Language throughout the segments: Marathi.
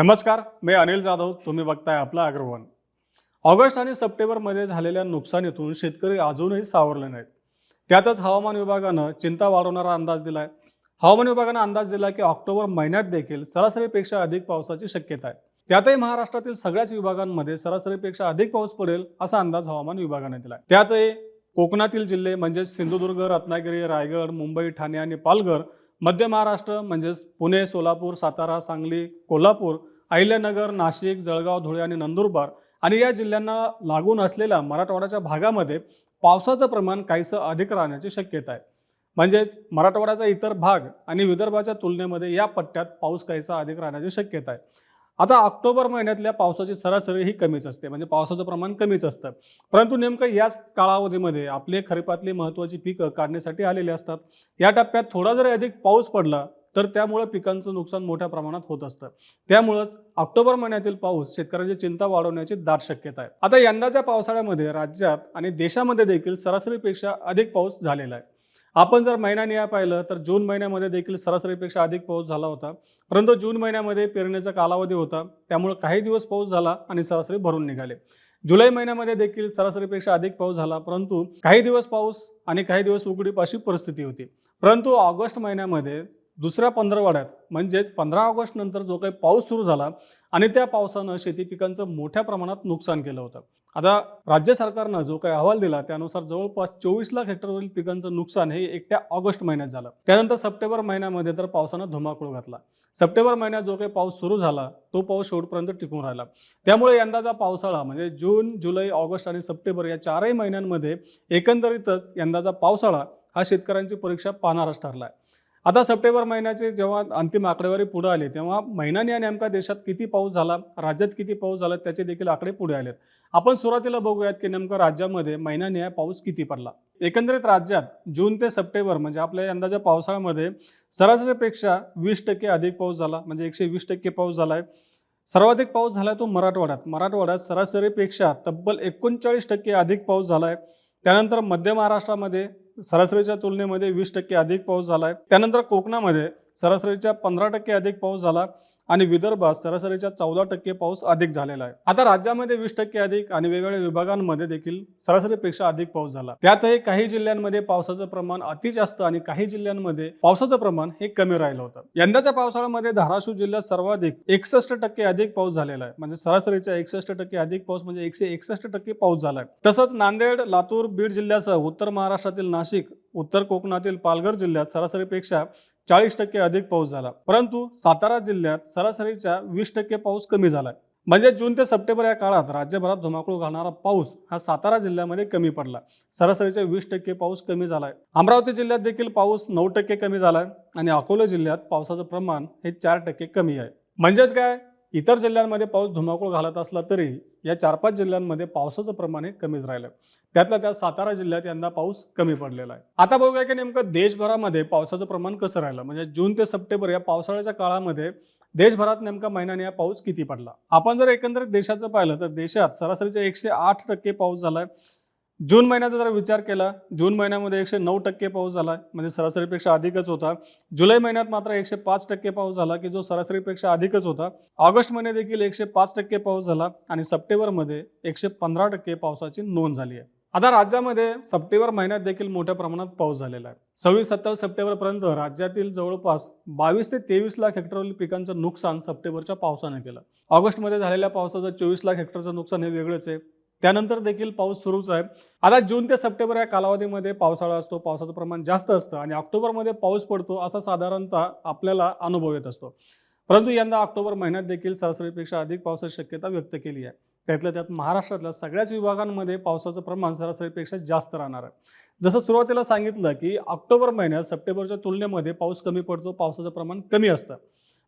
नमस्कार मी अनिल जाधव तुम्ही बघताय आपला अग्रवन. ऑगस्ट आणि सप्टेंबरमध्ये झालेल्या नुकसानीतून शेतकरी अजूनही सावरले नाहीत. त्यातच हवामान विभागानं चिंता वाढवणारा अंदाज दिलाय. हवामान विभागानं अंदाज दिला की ऑक्टोबर महिन्यात देखील सरासरीपेक्षा अधिक पावसाची शक्यता आहे. त्यातही महाराष्ट्रातील सगळ्याच विभागांमध्ये सरासरीपेक्षा अधिक पाऊस पडेल असा अंदाज हवामान विभागाने दिलाय. त्यातही कोकणातील जिल्हे म्हणजेच सिंधुदुर्ग रत्नागिरी रायगड मुंबई ठाणे आणि पालघर मध्य महाराष्ट्र म्हणजेच पुणे सोलापूर सातारा सांगली कोल्हापूर अहिल्यानगर नाशिक जळगाव धुळे आणि नंदुरबार आणि या जिल्ह्यांना लागून असलेल्या मराठवाड्याच्या भागामध्ये पावसाचं प्रमाण काहीसं अधिक राहण्याची शक्यता आहे. म्हणजेच मराठवाड्याचा इतर भाग आणि विदर्भाच्या तुलनेमध्ये या पट्ट्यात पाऊस काहीसा अधिक राहण्याची शक्यता आहे. आता ऑक्टोबर महिन्यातल्या पावसाची सरासरी ही कमीच असते म्हणजे पावसाचं प्रमाण कमीच असतं. परंतु नेमकं याच कालावधीमध्ये आपले खरीपातली महत्त्वाची पिकं काढण्यासाठी आलेली असतात. या टप्प्यात थोडा जरी अधिक पाऊस पडला तर त्यामुळे पिकांचं नुकसान मोठ्या प्रमाणात होत असतं. त्यामुळंच ऑक्टोबर महिन्यातील पाऊस शेतकऱ्यांची चिंता वाढवण्याची दाट शक्यता आहे. आता यंदाच्या पावसाळ्यामध्ये राज्यात आणि देशामध्ये देखील सरासरीपेक्षा अधिक पाऊस झालेला आहे. आपण जर महिन्याने पाहिलं तर जून महिन्यामध्ये देखील सरासरीपेक्षा अधिक पाऊस झाला होता. परंतु जून महिन्यामध्ये पेरणीचा कालावधी होता. त्यामुळे काही दिवस पाऊस झाला आणि सरासरी भरून निघाले. जुलै महिन्यामध्ये देखील सरासरीपेक्षा अधिक पाऊस झाला परंतु काही दिवस पाऊस आणि काही दिवस उघडीप अशी परिस्थिती होती. परंतु ऑगस्ट महिन्यामध्ये दुसऱ्या पंधरवाड्यात म्हणजेच पंधरा ऑगस्ट नंतर जो काही पाऊस सुरू झाला आणि त्या पावसानं शेती पिकांचं मोठ्या प्रमाणात नुकसान केलं होतं. आता राज्य सरकारनं जो काही अहवाल दिला त्यानुसार जवळपास चोवीस लाख हेक्टरवरील पिकांचं नुकसान हे एकट्या ऑगस्ट महिन्यात झालं. त्यानंतर सप्टेंबर महिन्यामध्ये तर पावसानं धुमाकूळ घातला. सप्टेंबर महिन्यात जो काही पाऊस सुरू झाला तो पाऊस शेवटपर्यंत टिकून राहिला. त्यामुळे यंदाचा पावसाळा म्हणजे जून जुलै ऑगस्ट आणि सप्टेंबर या चारही महिन्यांमध्ये एकंदरीतच यंदाचा पावसाळा हा शेतकऱ्यांची परीक्षा पाहणारच ठरला आहे आता सप्टेंबर महिन्याचे जेव्हा अंतिम आकडेवारी पुढे आली तेव्हा महिन्याने या नेमका देशात किती पाऊस झाला राज्यात किती पाऊस झाला त्याचे देखील आकडे पुढे आलेत. आपण सुरुवातीला बघूयात की नेमकं राज्यामध्ये महिन्याने हा पाऊस किती पडला. एकंदरीत राज्यात जून ते सप्टेंबर म्हणजे आपल्या यंदाच्या पावसाळ्यामध्ये सरासरीपेक्षा वीस टक्के अधिक पाऊस झाला म्हणजे एकशे वीस टक्के पाऊस झाला आहे सर्वाधिक पाऊस झाला तो मराठवाड्यात. मराठवाड्यात सरासरीपेक्षा तब्बल एकोणचाळीस टक्के अधिक पाऊस झाला आहे त्यानंतर मध्य महाराष्ट्रामध्ये सरासरीच्या तुलनेमध्ये वीस टक्के अधिक पाऊस झाला आहे त्यानंतर कोकणामध्ये सरासरीच्या पंधरा टक्के अधिक पाऊस झाला. आणि विदर्भात सरासरीच्या चौदा टक्के पाऊस अधिक झालेला आहे. आता राज्यामध्ये वीस टक्के अधिक आणि वेगवेगळ्या विभागांमध्ये देखील सरासरीपेक्षा अधिक पाऊस झाला. त्यातही काही जिल्ह्यांमध्ये पावसाचं प्रमाण अति जास्त आणि काही जिल्ह्यांमध्ये पावसाचं प्रमाण हे कमी राहिलं होतं. यंदाच्या पावसाळ्यामध्ये धाराशिव जिल्ह्यात सर्वाधिक एकसष्ट टक्के अधिक पाऊस झालेला आहे. म्हणजे सरासरीचा एकसष्ट टक्के अधिक पाऊस म्हणजे एकशे एकसष्ट टक्के पाऊस झाला आहे. तसंच नांदेड लातूर बीड जिल्ह्यासह उत्तर महाराष्ट्रातील नाशिक उत्तर कोकणातील पालघर जिल्ह्यात सरासरीपेक्षा चाळीस टक्के अधिक पाऊस झाला. परंतु सातारा जिल्ह्यात सरासरीच्या वीस टक्के पाऊस कमी झाला म्हणजे जून ते सप्टेंबर या काळात राज्यभरात धुमाकूळ घालणारा पाऊस हा सातारा जिल्ह्यामध्ये कमी पडला. सरासरीच्या वीस टक्के पाऊस कमी झालाय. अमरावती जिल्ह्यात देखील पाऊस नऊ टक्के कमी झालाय आणि अकोला जिल्ह्यात पावसाचं प्रमाण हे चार टक्के कमी आहे. म्हणजेच काय? इतर जिल्ह्यांमध्ये पाऊस धुमाकूळ घालत असला तरी या चार पाच जिल्ह्यांमध्ये पावसाचं प्रमाण हे कमीच राहिलं त्यातल्या त्यात सातारा जिल्ह्यात यंदा पाऊस कमी पडलेला आहे. आता बघूया की नेमकं देशभरामध्ये पावसाचं प्रमाण कसं राहिलं? म्हणजे जून ते सप्टेंबर या पावसाळ्याच्या काळामध्ये देशभरात नेमका महिन्याने या पाऊस किती पडला? आपण जर एकंदरीत देशाचं पाहिलं तर देशात सरासरीचा एकशे आठ टक्के पाऊस झालाय. जून महिन्याचा जर विचार केला. जून महिन्यामध्ये एकशे नऊ टक्के पाऊस झाला म्हणजे सरासरीपेक्षा अधिकच होता. जुलै महिन्यात मात्र एकशे पाच टक्के पाऊस झाला की जो सरासरीपेक्षा अधिकच होता. ऑगस्ट महिन्यात देखील एकशे पाच टक्के पाऊस झाला आणि सप्टेंबरमध्ये एकशे पंधरा टक्के पावसाची नोंद झाली आहे. आता राज्यामध्ये सप्टेंबर महिन्यात देखील मोठ्या प्रमाणात पाऊस झालेला आहे. सव्वीस सत्तावीस सप्टेंबरपर्यंत राज्यातील जवळपास बावीस ते तेवीस लाख हेक्टरवरील पिकांचं नुकसान सप्टेंबरच्या पावसाने केलं. ऑगस्टमध्ये झालेल्या पावसाचं चोवीस लाख हेक्टरचं नुकसान हे वेगळंच आहे. त्यानंतर देखील पाऊस सुरूच आहे. आता जून ते सप्टेंबर या कालावधीमध्ये पावसाळा असतो पावसाचं प्रमाण जास्त असतं आणि ऑक्टोबरमध्ये पाऊस पडतो असा साधारणतः आपल्याला अनुभव येत असतो. परंतु यंदा ऑक्टोबर महिन्यात देखील सरासरीपेक्षा अधिक पावसाची शक्यता व्यक्त केली आहे. त्यातल्या त्यात महाराष्ट्रातल्या सगळ्याच विभागांमध्ये पावसाचं प्रमाण सरासरीपेक्षा जास्त राहणार आहे. जसं सुरुवातीला सांगितलं की ऑक्टोबर महिन्यात सप्टेंबरच्या तुलनेमध्ये पाऊस कमी पडतो पावसाचं प्रमाण कमी असतं.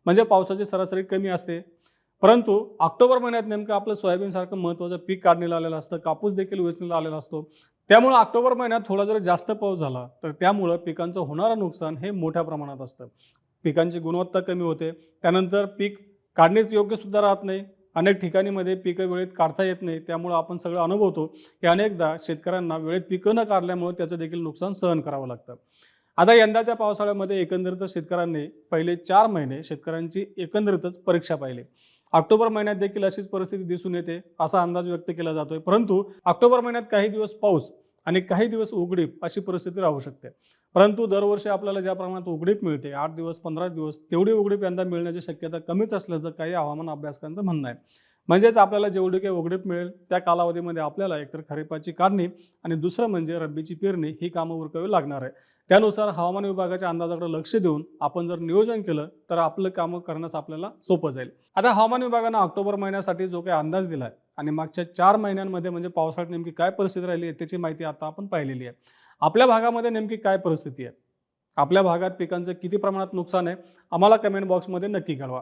म्हणजे पावसाची सरासरी कमी असते. परंतु ऑक्टोबर महिन्यात नेमकं आपलं सोयाबीनसारखं महत्त्वाचं पीक काढणीला आलेलं असतं कापूस देखील वेचणीला आलेला असतो. त्यामुळं ऑक्टोबर महिन्यात थोडा जर जास्त पाऊस झाला तर त्यामुळं पिकांचं होणारं नुकसान हे मोठ्या प्रमाणात असतं. पिकांची गुणवत्ता कमी होते त्यानंतर पीक काढणेच योग्य सुद्धा राहत नाही अनेक ठिकाणीमध्ये पिकं वेळेत काढता येत नाही त्यामुळं आपण सगळं अनुभवतो की अनेकदा शेतकऱ्यांना वेळेत पिकं न काढल्यामुळे त्याचं देखील नुकसान सहन करावं लागतं. आता यंदाच्या पावसाळ्यामध्ये एकंदरीतच शेतकऱ्यांनी पहिले चार महिने शेतकऱ्यांची एकंदरीतच परीक्षा पाहिली. ऑक्टोबर महिन्यात देखील अशीच परिस्थिती दिसून येते असा अंदाज व्यक्त केला जातोय. परंतु ऑक्टोबर महिन्यात काही दिवस पाऊस आणि काही दिवस उघडीप अशी परिस्थिती राहू शकते. परंतु दरवर्षी आपल्याला ज्या प्रमाणात उघडीप मिळते आठ दिवस पंधरा दिवस तेवढी उघडीप यंदा मिळण्याची शक्यता कमीच असल्याचं काही हवामान अभ्यासकांचं म्हणणं आहे. म्हणजेच आपल्याला जेवढे काही उघडीप मिळेल त्या कालावधीमध्ये आपल्याला एकतर खरीपाची काढणी आणि दुसरं म्हणजे रब्बीची पेरणी ही कामं उरकावी लागणार आहे. त्यानुसार हवामान विभागाच्या अंदाजाकडे लक्ष देऊन आपण जर नियोजन केलं तर आपलं कामं करण्यास आपल्याला सोपं जाईल. आता हवामान विभागानं ऑक्टोबर महिन्यासाठी जो काही अंदाज दिला आहे आणि मागच्या चार महिन्यांमध्ये म्हणजे पावसाळ्यात नेमकी काय परिस्थिती राहिली आहे त्याची माहिती आता आपण पाहिलेली आहे. आपल्या भागामध्ये नेमकी काय परिस्थिती आहे? आपल्या भागात पिकांचं किती प्रमाणात नुकसान आहे? आम्हाला कमेंट बॉक्समध्ये नक्की कळवा.